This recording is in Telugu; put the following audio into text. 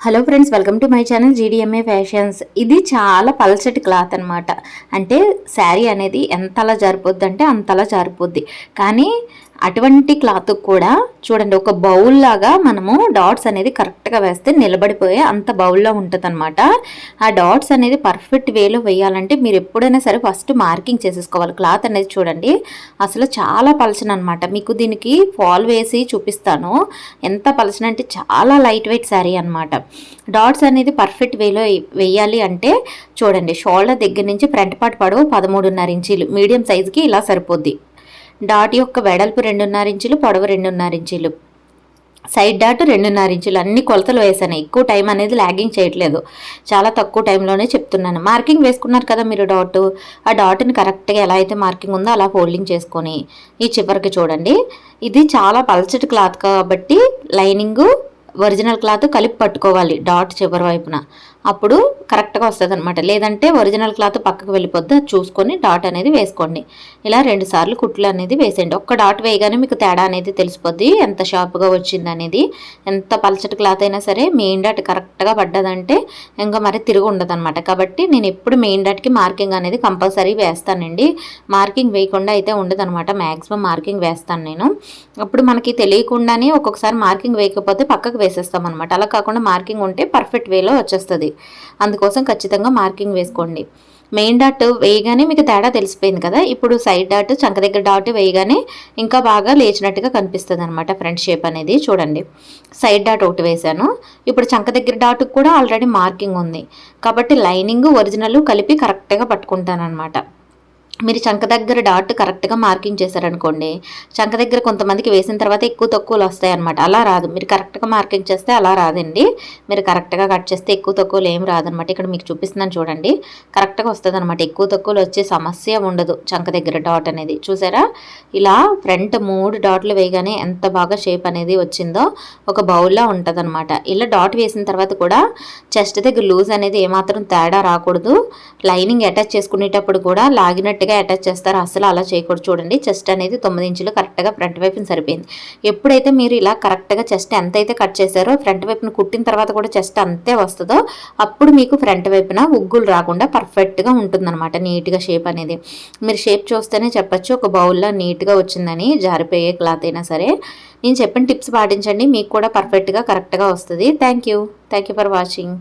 Hello friends welcome to my channel GDMA fashions ఇది చాలా పల్చటి క్లాత్ అనమాట అంటే శారీ అనేది ఎంతలా జారిపోద్ది అంటే అంతలా జారిపోద్ది. కానీ అటువంటి క్లాత్ కూడా చూడండి ఒక బౌల్ లాగా మనము డాట్స్ అనేది కరెక్ట్గా వేస్తే నిలబడిపోయే అంత బౌల్లో ఉంటుందనమాట ఆ డాట్స్ అనేది పర్ఫెక్ట్ వేలో వేయాలంటే మీరు ఎప్పుడైనా సరే ఫస్ట్ మార్కింగ్ చేసేసుకోవాలి. క్లాత్ అనేది చూడండి అసలు చాలా పలచన అనమాట మీకు దీనికి ఫాల్ వేసి చూపిస్తాను. ఎంత పలచన అంటే చాలా లైట్ వెయిట్ శారీ అనమాట డాట్స్ అనేది పర్ఫెక్ట్ వేలో వేయాలి అంటే చూడండి షోల్డర్ దగ్గర నుంచి ఫ్రంట్ పార్ట్ పడవు పదమూడున్నర ఇంచీలు. మీడియం సైజుకి ఇలా సరిపోద్ది. డాట్ యొక్క వెడల్పు రెండున్నర ఇంచులు పొడవు రెండున్నర ఇంచులు. సైడ్ డాట్ రెండున్నర ఇంచులు. అన్ని కొలతలు వేసాను. ఎక్కువ టైం అనేది ల్యాగింగ్ చేయట్లేదు. చాలా తక్కువ టైంలోనే చెప్తున్నాను. మార్కింగ్ వేసుకున్నారు కదా మీరు డాట్ ఆ డాట్ని కరెక్ట్గా ఎలా అయితే మార్కింగ్ ఉందో అలా ఫోల్డింగ్ చేసుకొని ఈ చివరికి చూడండి. ఇది చాలా పల్చటి క్లాత్ కాబట్టి లైనింగు ఒరిజినల్ క్లాత్ కలిపి పట్టుకోవాలి. డాట్ చివరి వైపున. అప్పుడు కరెక్ట్గా వస్తుంది అనమాట లేదంటే ఒరిజినల్ క్లాత్ పక్కకు వెళ్ళిపోద్ది అది చూసుకొని డాట్ అనేది వేసుకోండి. ఇలా రెండు సార్లు కుట్లు అనేది వేసేయండి. ఒక్క డాట్ వేయగానే మీకు తేడా అనేది తెలిసిపోద్ది. ఎంత షార్ప్గా వచ్చింది అనేది ఎంత పలచటి క్లాత్ అయినా సరే మెయిన్ డాట్ కరెక్ట్గా పడ్డదంటే ఇంకా మరి తిరిగి ఉండదు అనమాట కాబట్టి నేను ఎప్పుడు మెయిన్ డాట్కి మార్కింగ్ అనేది కంపల్సరీ వేస్తానండి. మార్కింగ్ వేయకుండా అయితే ఉండదు అనమాట మ్యాక్సిమం మార్కింగ్ వేస్తాను నేను. అప్పుడు మనకి తెలియకుండానే ఒక్కొక్కసారి మార్కింగ్ వేయకపోతే పక్కకు వేసేస్తాం అనమాట అలా కాకుండా మార్కింగ్ ఉంటే పర్ఫెక్ట్ వేలో వచ్చేస్తుంది. అందుకోసం ఖచ్చితంగా మార్కింగ్ వేసుకోండి. మెయిన్ డాట్ వేయగానే మీకు తేడా తెలిసిపోయింది కదా? ఇప్పుడు సైడ్ డాట్ చంక దగ్గర డాట్ వేయగానే ఇంకా బాగా లేచినట్టుగా కనిపిస్తుంది అనమాట ఫ్రంట్ షేప్ అనేది చూడండి. సైడ్ డాట్ ఒకటి వేశాను. ఇప్పుడు చంక దగ్గర డాట్ కూడా ఆల్రెడీ మార్కింగ్ ఉంది. కాబట్టి లైనింగ్ ఒరిజినల్ కలిపి కరెక్ట్గా పట్టుకుంటాను అనమాట మీరు చంక దగ్గర డాట్ కరెక్ట్గా మార్కింగ్ చేశారనుకోండి చంక దగ్గర కొంతమందికి వేసిన తర్వాత ఎక్కువ తక్కువలు వస్తాయి అనమాట అలా రాదు. మీరు కరెక్ట్గా మార్కింగ్ చేస్తే అలా రాదండి. మీరు కరెక్ట్గా కట్ చేస్తే ఎక్కువ తక్కువలు ఏం రాదనమాట ఇక్కడ మీకు చూపిస్తున్నాను చూడండి. కరెక్ట్గా వస్తుంది అనమాట ఎక్కువ తక్కువలు వచ్చే సమస్య ఉండదు చంక దగ్గర డాట్ అనేది. చూసారా? ఇలా ఫ్రంట్ మూడు డాట్లు వేయగానే ఎంత బాగా షేప్ అనేది వచ్చిందో ఒక బౌల్లా ఉంటుంది అనమాట ఇలా డాట్ వేసిన తర్వాత కూడా చెస్ట్ దగ్గర లూజ్ అనేది ఏమాత్రం తేడా రాకూడదు. లైనింగ్ అటాచ్ చేసుకునేటప్పుడు కూడా లాగినట్టు కరెక్ట్గా అటాచ్ చేస్తారో. అసలు అలా చేయకూడదు. చూడండి చెస్ట్ అనేది తొమ్మిది ఇంచులు కరెక్ట్గా ఫ్రంట్ వైపున సరిపోయింది. ఎప్పుడైతే మీరు ఇలా కరెక్ట్గా చెస్ట్ ఎంత అయితే కట్ చేశారో ఫ్రంట్ వైపున కుట్టిన తర్వాత కూడా చెస్ట్ అంతే వస్తుందో అప్పుడు మీకు ఫ్రంట్ వైపున ఉగ్గులు రాకుండా పర్ఫెక్ట్గా ఉంటుందన్నమాట నీట్గా షేప్ అనేది. మీరు షేప్ చూస్తేనే చెప్పచ్చు ఒక బౌల్లో నీట్గా వచ్చిందని జారిపోయే క్లాత్ అయినా సరే. నేను చెప్పిన టిప్స్ పాటించండి మీకు కూడా పర్ఫెక్ట్గా కరెక్ట్గా వస్తుంది. Thank you thank you for watching